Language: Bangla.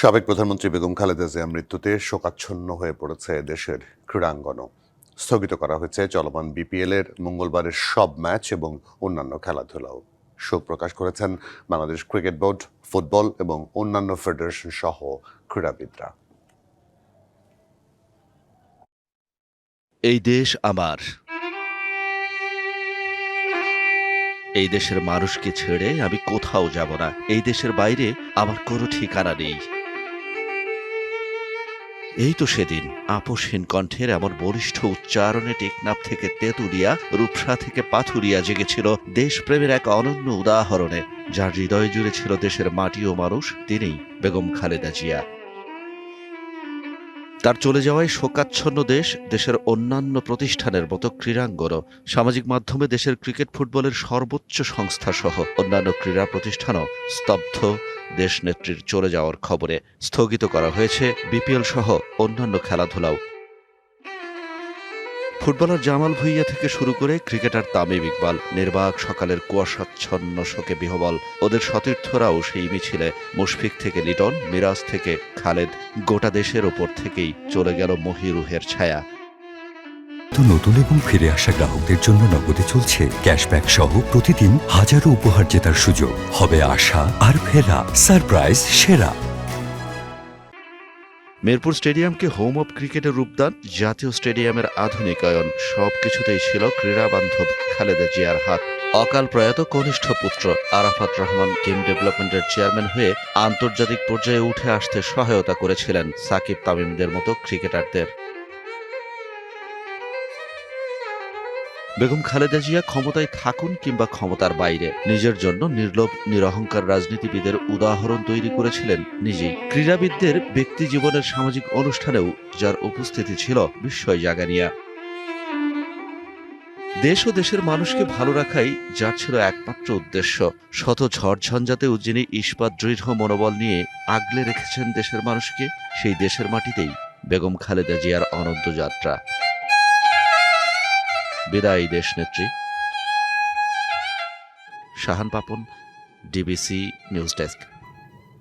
সাবেক প্রধানমন্ত্রী বেগম খালেদা জিয়া মৃত্যুতে শোকাচ্ছন্ন হয়ে পড়েছে দেশের ক্রীড়াঙ্গনও। স্থগিত করা হয়েছে চলমান বিপিএল এর মঙ্গলবারের সব ম্যাচ এবং অন্যান্য খেলাধুলাও। শোক প্রকাশ করেছেন বাংলাদেশ ক্রিকেট বোর্ড, ফুটবল এবং অন্যান্য ফেডারেশন সহ ক্রীড়াবিদরা। এই দেশ আমার। এই দেশের মানুষকে ছেড়ে আমি কোথাও যাব না। এই দেশের বাইরে আমার কোনো ঠিকানা নেই। এই তো সেদিন আপোষহীন কণ্ঠের এমন বরিষ্ঠ উচ্চারণে টেকনাফ থেকে তেঁতুলিয়া, রূপসা থেকে পাথুরিয়া জেগেছিল দেশপ্রেমের এক অনন্য উদাহরণে, যার হৃদয় জুড়ে ছিল দেশের মাটি ও মানুষ, তিনিই বেগম খালেদা জিয়া। তার চলে যাওয়ায় শোকাচ্ছন্ন দেশ দেশের অন্যান্য প্রতিষ্ঠানের মতো ক্রীড়াঙ্গনও। সামাজিক মাধ্যমে দেশের ক্রিকেট ফুটবলের সর্বোচ্চ সংস্থা সহ অন্যান্য ক্রীড়া প্রতিষ্ঠানও স্তব্ধ দেশ নেত্রীর চলে যাওয়ার খবরে স্থগিত করা হয়েছে বিপিএল সহ অন্যান্য খেলাধুলাও। ফুটবলার জামাল ভুইয়া থেকে শুরু করে ক্রিকেটার তামিম ইকবাল, নির্বাক সকালের কুয়াশাচ্ছন্ন শোকে বিহবল, ওদের সতীর্থরাও সেই মিছিলে। মুশফিক থেকে লিটন, মিরাজ থেকে খালেদ, গোটা দেশের ওপর থেকেই চলে গেল মহিরুহের ছায়া। নতুন এবং ফিরে আসা গ্রাহকদের জন্য নগদে চলছে ক্যাশব্যাক সহ প্রতিদিন হাজারো উপহার জেতার সুযোগ। হবে আশা আর ফেরা, সারপ্রাইজ, সেরা। মিরপুর স্টেডিয়ামকে হোম অব ক্রিকেটের রূপদান, জাতীয় স্টেডিয়ামের আধুনিকায়ন, সবকিছুতেই ছিল ক্রীড়া বান্ধব খালেদা জিয়ার হাত। অকাল প্রয়াত কনিষ্ঠ পুত্র আরাফাত রহমান গেম ডেভেলপমেন্টের চেয়ারম্যান হয়ে আন্তর্জাতিক পর্যায়ে উঠে আসতে সহায়তা করেছিলেন সাকিব তামিমদের মতো ক্রিকেটারদের। বেগম খালেদা জিয়া ক্ষমতায় থাকুন কিংবা ক্ষমতার বাইরে, নিজের জন্য নির্লোভ, নিরহংকার রাজনীতিবিদের উদাহরণ তৈরি করেছিলেন নিজেই। ক্রীড়াবিদদের ব্যক্তি জীবনের সামাজিক অনুষ্ঠানেও যার উপস্থিতি ছিল বিস্ময় জাগানিয়া। দেশ ও দেশের মানুষকে ভালো রাখাই যার ছিল একমাত্র উদ্দেশ্য। শত ঝড় ঝঞ্ঝাতেও যিনি ইস্পাত, দৃঢ় মনোবল নিয়ে আগলে রেখেছেন দেশের মানুষকে, সেই দেশের মাটিতেই বেগম খালেদা জিয়ার অনন্ত যাত্রা। বিদায় দেশনেত্রী। Shahan Papon DBC news desk.